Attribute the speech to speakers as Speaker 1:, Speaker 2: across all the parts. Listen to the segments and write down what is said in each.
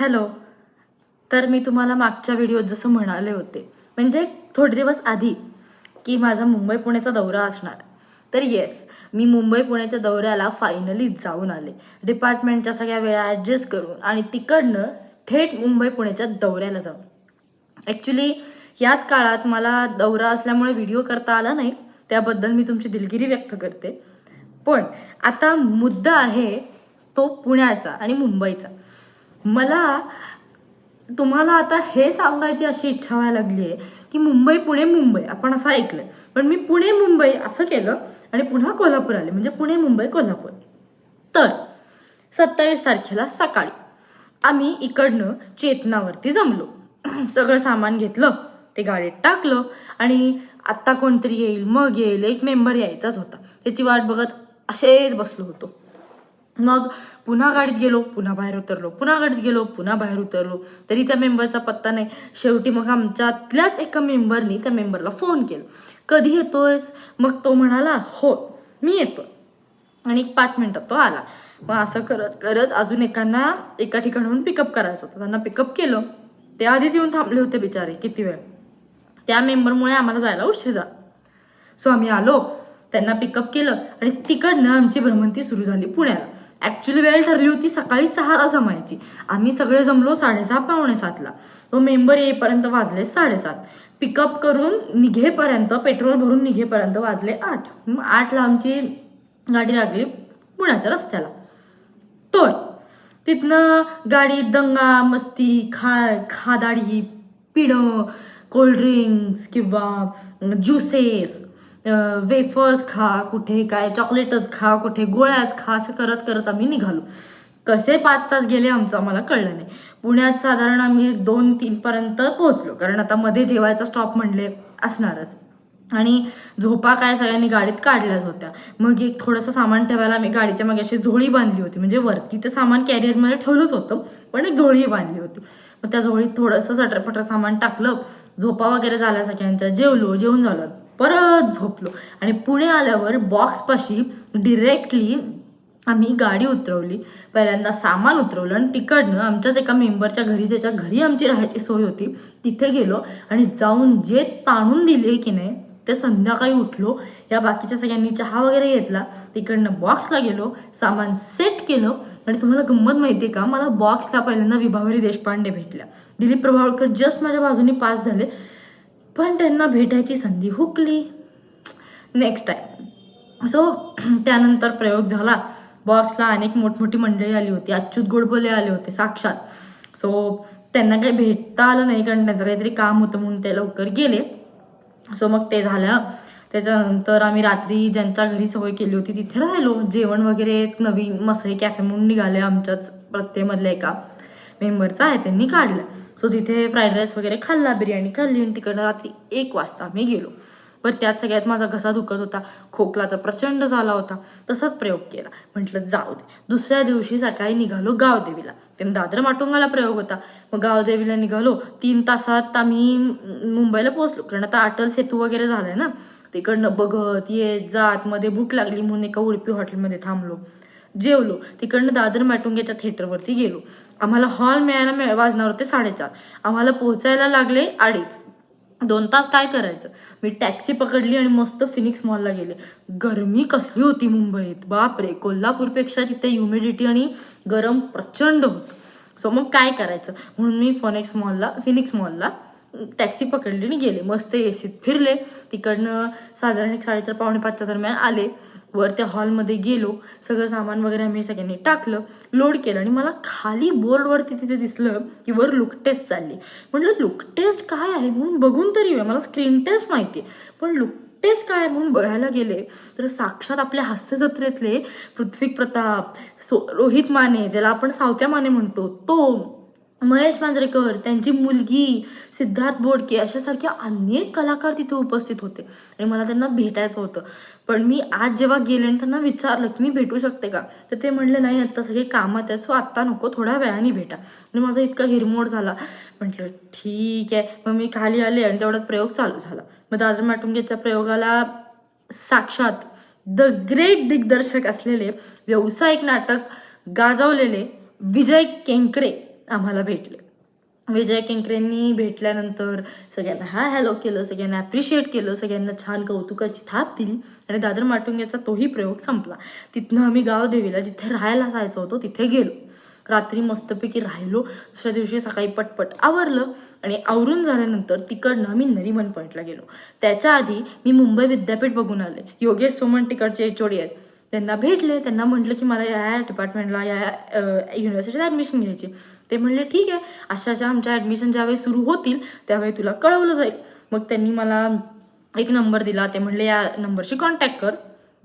Speaker 1: Hello. तर मी तुम्हाला मागच्या व्हिडिओत जसं म्हणाले होते म्हणजे थोडे दिवस आधी की माझा मुंबई पुण्याचा दौरा असणार तर येस मी मुंबई पुण्याच्या दौऱ्याला फायनली जाऊन आले. डिपार्टमेंटच्या सगळ्या वेळा ॲडजस्ट करून आणि तिकडनं थेट मुंबई पुण्याच्या दौऱ्याला जाऊन. ॲक्च्युली याच काळात मला दौरा असल्यामुळे व्हिडिओ करता आला नाही त्याबद्दल मी तुमची दिलगिरी व्यक्त करते. पण आता मुद्दा आहे तो पुण्याचा आणि मुंबईचा. मला तुम्हाला आता हे सांगायची अशी इच्छा व्हायला लागली आहे की मुंबई पुणे मुंबई आपण असं ऐकलंय पण मी पुणे मुंबई असं केलं आणि पुन्हा कोल्हापूर आले. म्हणजे पुणे मुंबई कोल्हापूर. तर सत्तावीस तारखेला सकाळी आम्ही इकडनं चेतनावरती जमलो. सगळं सामान घेतलं ते गाडीत टाकलं आणि आत्ता कोणतरी येईल मग येईल एक मेंबर यायचाच होता. त्याची वाट बघत असेच बसलो होतो. मग पुन्हा गाडीत गेलो पुन्हा बाहेर उतरलो पुन्हा गाडीत गेलो पुन्हा बाहेर उतरलो. तरी त्या मेंबरचा पत्ता नाही. शेवटी मग आमच्यातल्याच एका मेंबरनी त्या मेंबरला फोन केला. कधी येतोयस? मग तो म्हणाला हो मी येतो आणि एक पाच मिनिटात तो आला. मग असं करत करत अजून एकांना एका ठिकाणाहून पिकअप करायचं होतं. त्यांना पिकअप केलं. ते आधीच येऊन थांबले होते बिचारे किती वेळ. त्या मेंबरमुळे आम्हाला जायला उशीर झाला. सो आम्ही आलो. त्यांना पिकअप केलं. आणि तिकडनं आमची भ्रमंती सुरू झाली पुण्याला. ॲक्च्युली वेळ ठरली होती सकाळी सहाला जमायची. आम्ही सगळे जमलो साडेसहा पावणे सातला. तो मेंबर येईपर्यंत वाजले साडेसात. पिकअप करून निघेपर्यंत पेट्रोल भरून निघेपर्यंत वाजले आठ. मग आठला आमची गाडी लागली पुण्याच्या रस्त्याला. तर तिथनं गाडीत दंगा मस्ती खा खादाडी पिणं कोल्ड्रिंक्स किंवा ज्युसेस वेफर्स खा कुठे काय चॉकलेटच खा कुठे गोळ्याच खा असं करत करत आम्ही निघालो. कसे पाच तास गेले आमचं आम्हाला कळलं नाही. पुण्यात साधारण आम्ही दोन तीनपर्यंत पोहोचलो कारण आता मध्ये जेवायचा स्टॉप म्हणले असणारच. आणि झोपा काय सगळ्यांनी गाडीत काढल्याच होत्या. मग एक थोडंसं सामान ठेवायला आम्ही गाडीच्या मागे अशी झोळी बांधली होती. म्हणजे वरती ते सामान कॅरियरमध्ये ठेवलंच होतं पण एक झोळी बांधली होती. मग त्या झोळीत थोडंसं सटरपटर सामान टाकलं. झोपा वगैरे झाल्या सगळ्यांच्या जेवलो जेवून झालं. परत झोपलो. आणि पुणे आल्यावर बॉक्सपाशी डिरेक्टली आम्ही गाडी उतरवली. पहिल्यांदा सामान उतरवलं आणि तिकडनं आमच्याच एका मेंबरच्या घरी ज्याच्या घरी आमची राहायची सोय होती तिथे गेलो आणि जाऊन जे ताणून दिले की नाही ते संध्याकाळी उठलो. या बाकीच्या सगळ्यांनी चहा वगैरे घेतला. तिकडनं बॉक्सला गेलो सामान सेट केलं. आणि तुम्हाला गंमत माहिती आहे का? मला बॉक्सला पहिल्यांदा विभावरी देशपांडे भेटल्या. दिलीप प्रभावळकर जस्ट माझ्या बाजूनी पास झाले. पण त्यांना भेटायची संधी हुकली. नेक्स्ट टाईम सो त्यानंतर प्रयोग झाला. बॉक्सला अनेक मोठमोठी मंडळी आली होती. अच्युत गोडबोले आले होते साक्षात. सो त्यांना काही भेटता आलं नाही कारण त्यांचं काहीतरी काम होतं म्हणून ते लवकर गेले. सो मग ते झालं. त्याच्यानंतर आम्ही रात्री ज्यांच्या घरी सवय केली होती तिथे राहिलो. जेवण वगैरे नवीन मसई कॅफे म्हणून निघाले आमच्याच प्रत्येमधल्या एका मेंबरचा आहे त्यांनी काढलं. सो तिथे फ्राईड राईस वगैरे खाल्ला बिर्याणी खाल्ली आणि तिकडनं रात्री एक वाजता आम्ही गेलो. पण त्यात सगळ्यात माझा घसा दुखत होता खोकला तर प्रचंड झाला होता तसाच प्रयोग केला. म्हटलं जाऊ दे दुसऱ्या दिवशी सकाळी निघालो गावदेवीला. त्यांनी दादर माटुंगाला प्रयोग होता. मग गावदेवीला निघालो तीन तासात आम्ही मुंबईला पोहोचलो. कारण आता अटल सेतू वगैरे झालाय ना तिकडनं बघत येत जात मध्ये भूक लागली म्हणून एका उडपी हॉटेलमध्ये थांबलो. जेवलो तिकडनं दादर माटुंग्याच्या थिएटरवरती गेलो. आम्हाला हॉल मिळायला मिळ वाजणार होते साडेचार. आम्हाला पोहोचायला लागले अडीच. दोन तास काय करायचं? मी टॅक्सी पकडली आणि मस्त फिनिक्स मॉलला गेले. गरमी कसली होती मुंबईत. बापरे कोल्हापूरपेक्षा तिथे ह्युमिडिटी आणि गरम प्रचंड होतं. सो मग काय करायचं? म्हणून मी फोनेक्स मॉलला फिनिक्स मॉलला टॅक्सी पकडली आणि गेले. मस्त एसीत फिरले. तिकडनं साधारण एक साडेचार पावणे पाचच्या दरम्यान आले. वर त्या हॉलमध्ये गेलो सगळं सामान वगैरे आम्ही सगळ्यांनी टाकलं लोड केलं आणि मला खाली बोर्डवरती तिथे दिसलं की वर लुक टेस्ट चालली. म्हटलं लुक टेस्ट काय आहे? म्हणून बघून तरी येऊया. मला स्क्रीन टेस्ट माहिती आहे पण लुक टेस्ट काय आहे म्हणून बघायला गेले तर साक्षात आपल्या हास्यजत्रेतले पृथ्वी प्रताप सो रोहित माने ज्याला आपण सावत्या माने म्हणतो तो महेश मांजरेकर त्यांची मुलगी सिद्धार्थ बोडके अशासारखे अनेक कलाकार तिथे उपस्थित होते. आणि मला त्यांना भेटायचं होतं. पण मी आज जेव्हा गेले आणि त्यांना विचारलं की मी भेटू शकते का? तर ते म्हणले नाही आत्ता सगळे कामात आहेत सो आत्ता नको थोड्या वेळाने भेटा. आणि माझा इतका हिरमोड झाला. म्हटलं ठीक आहे. मग मी खाली आले आणि तेवढ्यात प्रयोग चालू झाला. मग दादर माटुंगेच्या प्रयोगाला साक्षात द ग्रेट दिग्दर्शक असलेले व्यावसायिक नाटक गाजवलेले विजय केंकरे आम्हाला भेटले. विजय केंकरेंनी भेटल्यानंतर सगळ्यांना हा हॅलो केलं सगळ्यांना ॲप्रिशिएट केलं सगळ्यांना छान कौतुकाची थाप दिली आणि दादर माटुंग्याचा तोही प्रयोग संपला. तिथनं आम्ही गावदेवीला जिथे राहायला जायचं होतो तिथे गेलो. रात्री मस्तपैकी राहिलो. दुसऱ्या दिवशी सकाळी पटपट आवरलं आणि आवरून झाल्यानंतर तिकडनं आम्ही नरीमन पॉईंटला गेलो. त्याच्या आधी मी मुंबई विद्यापीठ बघून आले. योगेश सोमन तिकडचे एच आहेत. त्यांना भेटले. त्यांना म्हटलं की मला या या डिपार्टमेंटला या युनिव्हर्सिटीत ॲडमिशन घ्यायची ते म्हणले ठीक आहे. अशा अशा आमच्या ॲडमिशन ज्यावेळी सुरू होतील त्यावेळी तुला कळवलं जाईल. मग त्यांनी मला एक नंबर दिला. ते म्हणले या नंबरशी कॉन्टॅक्ट कर.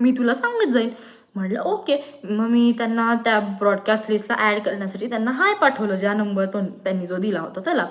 Speaker 1: मी तुला सांगत जाईन. म्हटलं ओके. मग मी त्यांना त्या ब्रॉडकास्ट लिस्टला ॲड करण्यासाठी त्यांना हाय पाठवलं ज्या नंबर तो त्यांनी जो दिला होता. त्याला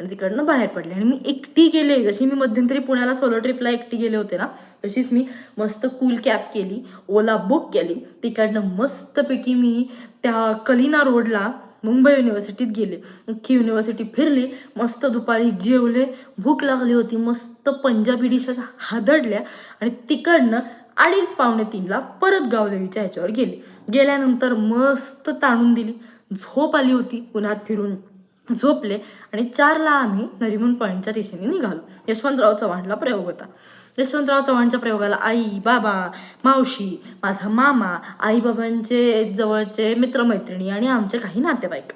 Speaker 1: आणि तिकडनं बाहेर पडले. आणि मी एकटी गेले. जशी मी मध्यंतरी पुण्याला सोलो ट्रिपला एकटी गेले होते ना तशीच मी मस्त कूल कॅब केली. ओला बुक केली. तिकडनं मस्तपैकी मी त्या कलिना रोडला मुंबई युनिव्हर्सिटीत गेले. अख्खी युनिव्हर्सिटी फिरली मस्त दुपारी जेवले भूक लागली होती मस्त पंजाबी डिश अशा हादडल्या आणि तिकडनं अडीच पावणे तीनला परत गावदेवीच्या ह्याच्यावर गेले. गेल्यानंतर मस्त ताणून दिली. झोप आली होती उन्हात फिरून झोपले आणि चारला आम्ही नरिमन पॉईंटच्या दिशेने निघालो. यशवंतराव चव्हाणला प्रयोग होता. यशवंतराव चव्हाणच्या प्रयोगाला आई बाबा मावशी माझा मामा आईबाबांचे जवळचे मित्रमैत्रिणी आणि आमचे काही नातेवाईक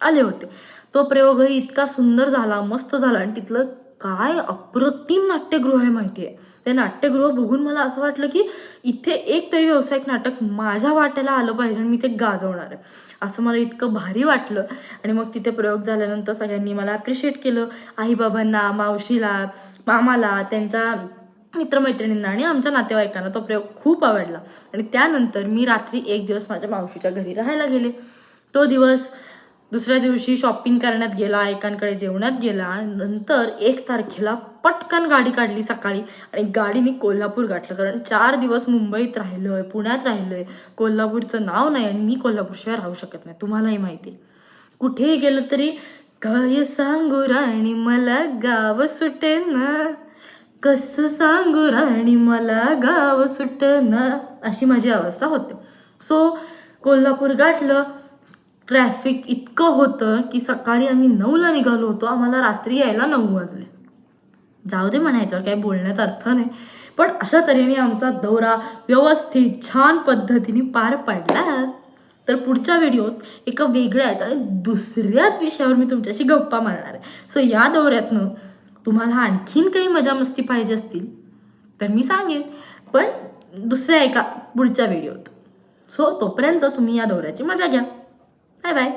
Speaker 1: आले होते. तो प्रयोगही इतका सुंदर झाला मस्त झाला आणि तिथलं काय अप्रतिम नाट्यगृह आहे माहिती आहे ते नाट्यगृह बघून मला असं वाटलं की इथे एक तरी व्यावसायिक नाटक माझ्या वाट्याला आलं पाहिजे आणि मी ते गाजवणार आहे. असं मला इतकं भारी वाटलं आणि मग तिथे प्रयोग झाल्यानंतर सगळ्यांनी मला ॲप्रिशिएट केलं. आईबाबांना मावशीला मामाला त्यांच्या मित्रमैत्रिणींना आणि आमच्या नातेवाईकांना तो प्रयोग खूप आवडला. आणि त्यानंतर मी रात्री एक दिवस माझ्या मावशीच्या घरी राहायला गेले. तो दिवस दुसऱ्या दिवशी शॉपिंग करण्यात गेला एकांकडे जेवणात गेला आणि नंतर एक तारखेला पटकन गाडी काढली सकाळी आणि गाडीने कोल्हापूर गाठलं. कारण चार दिवस मुंबईत राहिलोय पुण्यात राहिलोय. कोल्हापूरचं नाव नाही आणि मी कोल्हापूरशिवाय राहू शकत नाही. तुम्हालाही माहिती आहे. कुठेही गेलं तरी काय सांगू राणी मला गाव सुटेना. कसं सांगू राणी मला गाव सुटना अशी माझी अवस्था होते. सो कोल्हापूर गाठलं. ट्रॅफिक इतकं होतं की सकाळी आम्ही नऊला निघालो होतो. आम्हाला रात्री यायला नऊ वाजले. जाऊ दे म्हणायच्यावर काही बोलण्यात अर्थ नाही. पण अशा तऱ्हेने आमचा दौरा व्यवस्थित छान पद्धतीने पार पडला. तर पुढच्या व्हिडिओत एका वेगळ्याच आणि दुसऱ्याच विषयावर मी तुमच्याशी गप्पा मारणार आहे. सो या दौऱ्यातनं तुम्हाला आणखीन काही मजा मस्ती पाहिजे असतील तर मी सांगेन. पण दुसऱ्या एका पुढच्या व्हिडिओत. सो तोपर्यंत तुम्ही या दौऱ्याची मजा घ्या. Bye bye